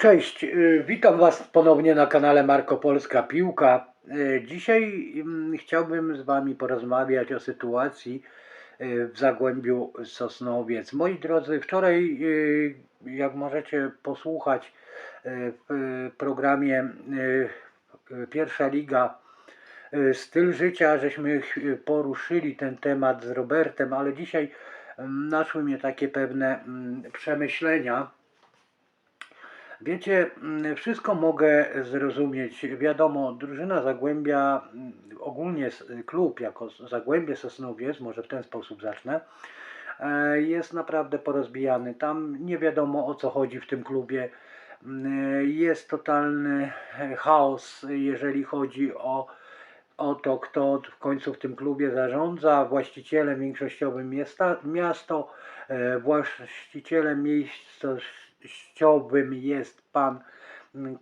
Cześć, y, witam Was ponownie na kanale Marko Polska Piłka. Y, Dzisiaj mm, chciałbym z Wami porozmawiać o sytuacji y, w Zagłębiu Sosnowiec. Moi drodzy, wczoraj, jak możecie posłuchać w programie Pierwsza Liga Styl życia, żeśmy poruszyli ten temat z Robertem, ale dzisiaj mm, naszły mnie takie pewne mm, przemyślenia. Wiecie, mm, wszystko mogę zrozumieć. Wiadomo, drużyna Zagłębia, mm, ogólnie klub jako Zagłębie Sosnowiec, może w ten sposób zacznę, e, jest naprawdę porozbijany. Tam nie wiadomo o co chodzi w tym klubie. Mm, Jest totalny e, chaos, jeżeli chodzi o, o to, kto w końcu w tym klubie zarządza. Właścicielem większościowym jest miasto, e, właścicielem miejscowościowym jest pan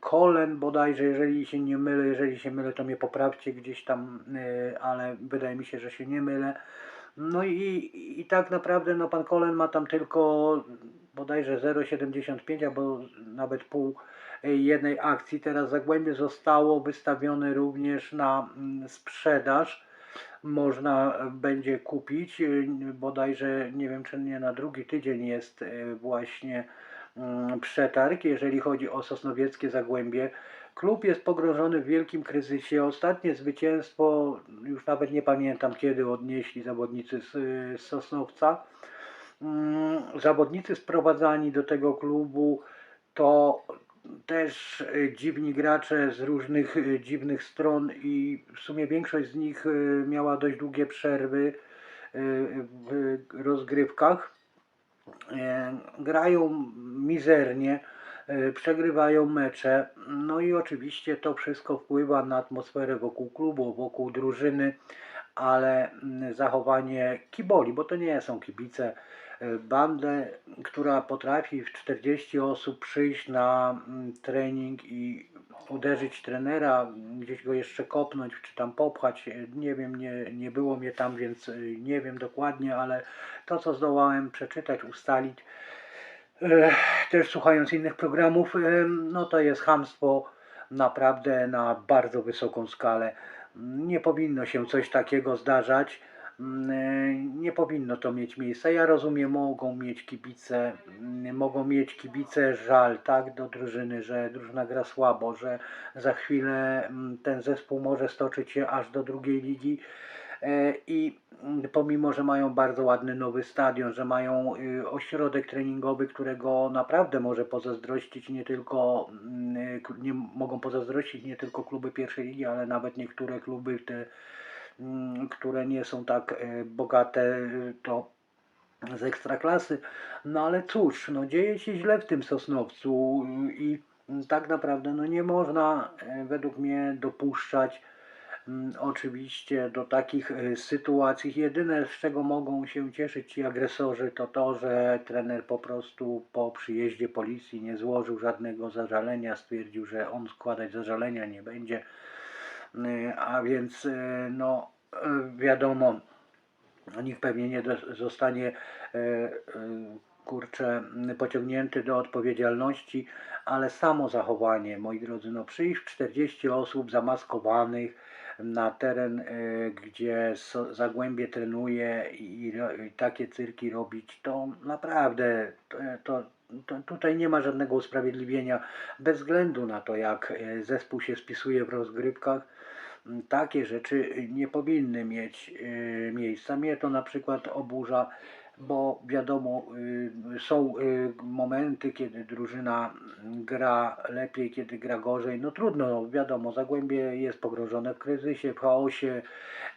Kolen bodajże, jeżeli się nie mylę, jeżeli się mylę, to mnie poprawcie gdzieś tam, e, ale wydaje mi się, że się nie mylę. No i, i tak naprawdę no pan Kolen ma tam tylko bodajże 0,75 albo nawet pół e, jednej akcji. Teraz Zagłębie zostało wystawione również na mm, sprzedaż. Można będzie kupić, e, bodajże nie wiem czy nie na drugi tydzień jest właśnie przetarg, jeżeli chodzi o Sosnowieckie Zagłębie. Klub jest pogrążony w wielkim kryzysie. Ostatnie zwycięstwo, już nawet nie pamiętam kiedy odnieśli zawodnicy z, z Sosnowca. Mm, Zawodnicy sprowadzani do tego klubu to też e, dziwni gracze z różnych e, dziwnych stron i w sumie większość z nich e, miała dość długie przerwy e, w rozgrywkach. E, Grają mizernie, e, przegrywają mecze, no i oczywiście to wszystko wpływa na atmosferę wokół klubu, wokół drużyny, ale mm, zachowanie kiboli, bo to nie są kibice, e, bandę, która potrafi w 40 osób przyjść na mm, trening i uderzyć trenera, gdzieś go jeszcze kopnąć, czy tam popchać, nie wiem, nie, nie było mnie tam, więc e, nie wiem dokładnie, ale to co zdołałem przeczytać, ustalić, e, też słuchając innych programów, e, no to jest hamstwo naprawdę na bardzo wysoką skalę. Nie powinno się coś takiego zdarzać. Mm, e, Nie powinno to mieć miejsca. Ja rozumiem, mogą mieć kibice, mm, mogą mieć kibice żal, tak, do drużyny, że drużyna gra słabo, że za chwilę mm, ten zespół może stoczyć się aż do drugiej ligi. E, I pomimo, że mają bardzo ładny nowy stadion, że mają y, ośrodek treningowy, którego naprawdę może pozazdrościć nie tylko, k- nie mogą pozazdrościć nie tylko kluby pierwszej ligi, ale nawet niektóre kluby, te, które nie są tak e, bogate, y, to z ekstraklasy. No ale cóż, no dzieje się źle w tym Sosnowcu i mm, tak naprawdę no nie można e, według mnie dopuszczać mm, oczywiście do takich e, sytuacji. Jedyne z czego mogą się cieszyć ci agresorzy to to, że trener po prostu po przyjeździe policji nie złożył żadnego zażalenia, stwierdził, że on składać zażalenia nie będzie. E, A więc e, no e, wiadomo, nikt pewnie nie zostanie kurczę pociągnięty do odpowiedzialności, ale samo zachowanie, moi drodzy, no przyjść 40 osób zamaskowanych na teren, gdzie Zagłębie trenuje i, takie cyrki robić, to naprawdę to, to, tutaj nie ma żadnego usprawiedliwienia bez względu na to, jak zespół się spisuje w rozgrywkach takie rzeczy nie powinny mieć y, miejsca. Mnie to na przykład oburza, bo wiadomo, y, są y, momenty, kiedy drużyna gra lepiej, kiedy gra gorzej. No trudno, wiadomo, Zagłębie jest pogrążone w kryzysie, w chaosie.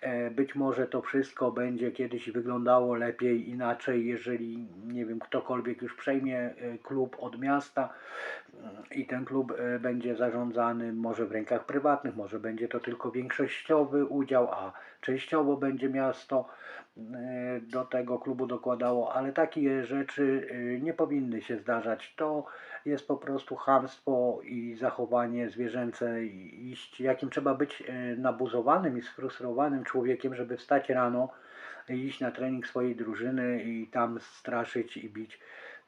E, Być może to wszystko będzie kiedyś wyglądało lepiej, inaczej, jeżeli, nie wiem, ktokolwiek już przejmie e, klub od miasta i ten klub e, będzie zarządzany może w rękach prywatnych, może będzie to tylko większościowy udział, a częściowo będzie miasto do tego klubu ale takie rzeczy e, nie powinny się zdarzać. To jest po prostu chamstwo i zachowanie zwierzęce, iść, jakim trzeba być e, nabuzowanym i sfrustrowanym człowiekiem, żeby wstać rano, iść na trening swojej drużyny i tam straszyć i bić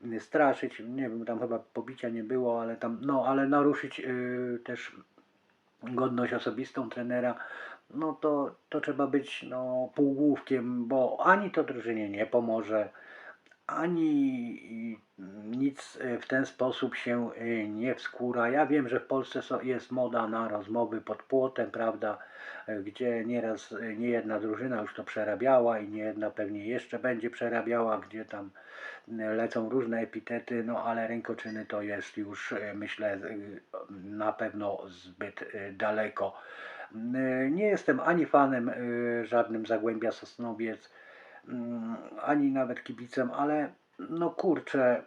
y, straszyć, nie wiem, tam chyba pobicia nie było, ale tam, no, ale naruszyć y, też godność osobistą trenera, no to, to trzeba być no, półgłówkiem, bo ani to drużynie nie pomoże, ani nic e, w ten sposób się e, nie wskóra. Ja wiem, że w Polsce jest moda na rozmowy pod płotem, prawda, e, gdzie nieraz nie jedna drużyna już to przerabiała i nie jedna pewnie jeszcze będzie przerabiała, gdzie tam lecą różne epitety, no ale rękoczyny to jest już myślę na pewno zbyt daleko. Nie jestem ani fanem żadnym Zagłębia Sosnowiec, mm, ani nawet kibicem, ale no kurczę,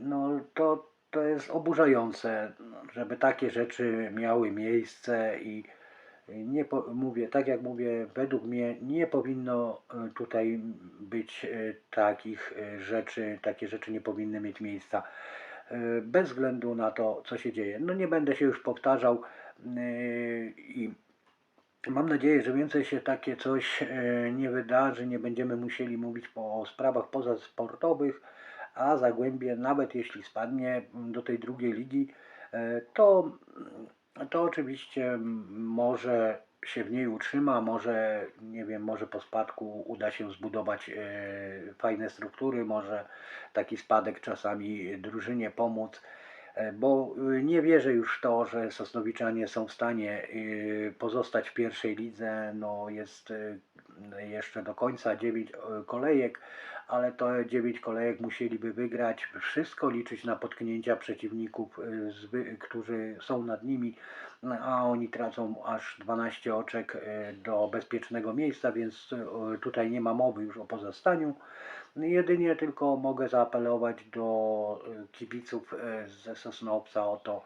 no to, to jest oburzające, żeby takie rzeczy miały miejsce i nie po, mówię, tak jak mówię, według mnie nie powinno e, tutaj być e, takich e, rzeczy, takie rzeczy nie powinny mieć miejsca bez względu na to, co się dzieje. No nie będę się już powtarzał i Mam nadzieję, że więcej się takie coś e, nie wydarzy, nie będziemy musieli mówić po sprawach pozasportowych, a Zagłębie, nawet jeśli spadnie do tej drugiej ligi, e, to, to oczywiście może się w niej utrzyma, może, nie wiem, może po spadku uda się zbudować e, fajne struktury, może taki spadek czasami drużynie pomóc. E, bo y, nie wierzę już w to, że Sosnowiczanie są w stanie y, pozostać w pierwszej lidze. No jest y, jeszcze do końca 9 kolejek, ale to 9 kolejek musieliby wygrać. Wszystko liczyć na potknięcia przeciwników, którzy są nad nimi, a oni tracą aż 12 oczek do bezpiecznego miejsca, więc tutaj nie ma mowy już o pozostaniu. Jedynie tylko mogę zaapelować do y, kibiców y, ze Sosnowca o to,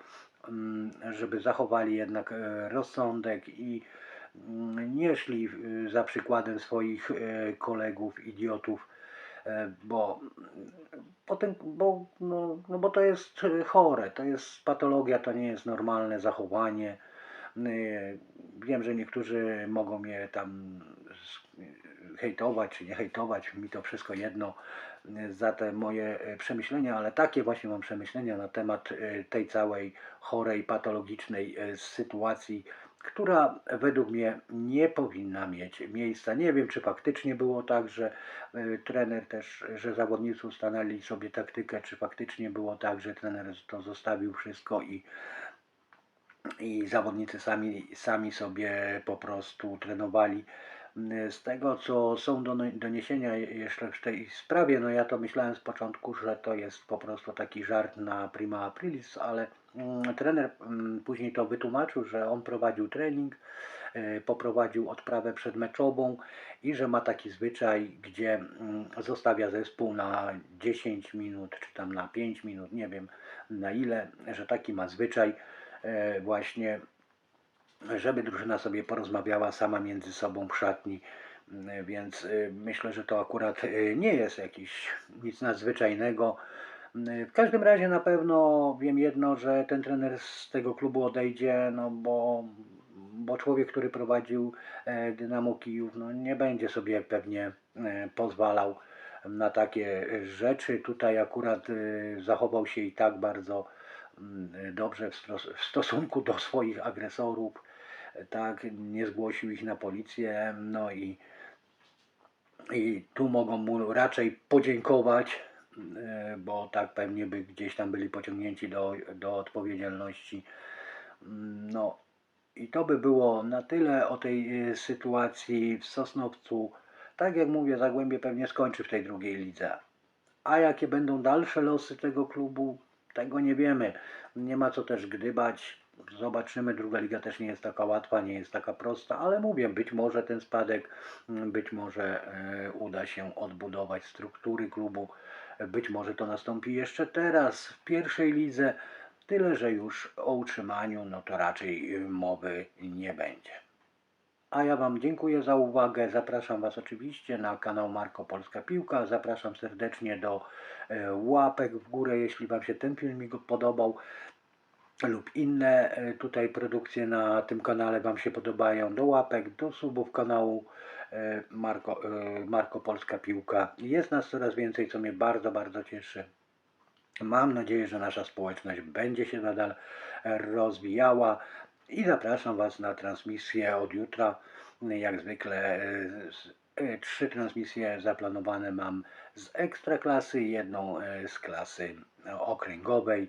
mm, żeby zachowali jednak y, rozsądek i mm, nie szli za przykładem swoich kolegów, idiotów, bo, potem, bo, no, no bo to jest chore, to jest patologia, to nie jest normalne zachowanie. Wiem, że niektórzy mogą mnie tam hejtować czy nie hejtować, mi to wszystko jedno y, za te moje y, przemyślenia, ale takie właśnie mam przemyślenia na temat y, tej całej chorej, patologicznej sytuacji, która według mnie nie powinna mieć miejsca. Nie wiem, czy faktycznie było tak, że trener też, że zawodnicy ustalali sobie taktykę, czy faktycznie było tak, że trener to zostawił wszystko i i zawodnicy sami, sami sobie po prostu trenowali. Z tego, co są doniesienia jeszcze w tej sprawie, no ja to myślałem z początku, że to jest po prostu taki żart na prima aprilis, ale mm, trener mm, później to wytłumaczył, że on prowadził trening, y, poprowadził odprawę przedmeczową i że ma taki zwyczaj, gdzie mm, zostawia zespół na 10 minut, czy tam na 5 minut, nie wiem na ile, że taki ma zwyczaj e, właśnie, żeby drużyna sobie porozmawiała sama między sobą w szatni. Mm, Więc y, myślę, że to akurat y, nie jest jakiś nic nadzwyczajnego. Mm, W każdym razie na pewno wiem jedno, że ten trener z tego klubu odejdzie, no bo, bo człowiek, który prowadził e, Dynamo Kijów, no nie będzie sobie pewnie e, pozwalał na takie rzeczy. Tutaj akurat y, zachował się i tak bardzo mm, dobrze w, w stosunku do swoich agresorów. Tak, nie zgłosił ich na policję, no i, i tu mogą mu raczej podziękować, e, bo tak pewnie by gdzieś tam byli pociągnięci do, do odpowiedzialności. Mm, No i to by było na tyle o tej e, sytuacji w Sosnowcu. Tak jak mówię, Zagłębie pewnie skończy w tej drugiej lidze. A jakie będą dalsze losy tego klubu, tego nie wiemy. Nie ma co też gdybać. Zobaczymy, druga liga też nie jest taka łatwa, nie jest taka prosta, ale mówię, być może ten spadek, być może e, uda się odbudować struktury klubu, być może to nastąpi jeszcze teraz w pierwszej lidze, tyle że już o utrzymaniu, no to raczej y, mowy nie będzie. A ja Wam dziękuję za uwagę. Zapraszam Was oczywiście na kanał Marko Polska Piłka. Zapraszam serdecznie do e, łapek w górę, jeśli Wam się ten filmik podobał lub inne e, tutaj produkcje na tym kanale Wam się podobają. Do łapek, do subów kanału e, Marko, e, Markopolska Piłka. Jest nas coraz więcej, co mnie bardzo, bardzo cieszy. Mam nadzieję, że nasza społeczność będzie się nadal rozwijała i zapraszam Was na transmisję od jutra. Jak zwykle trzy transmisje zaplanowane mam z ekstraklasy jedną z klasy okręgowej.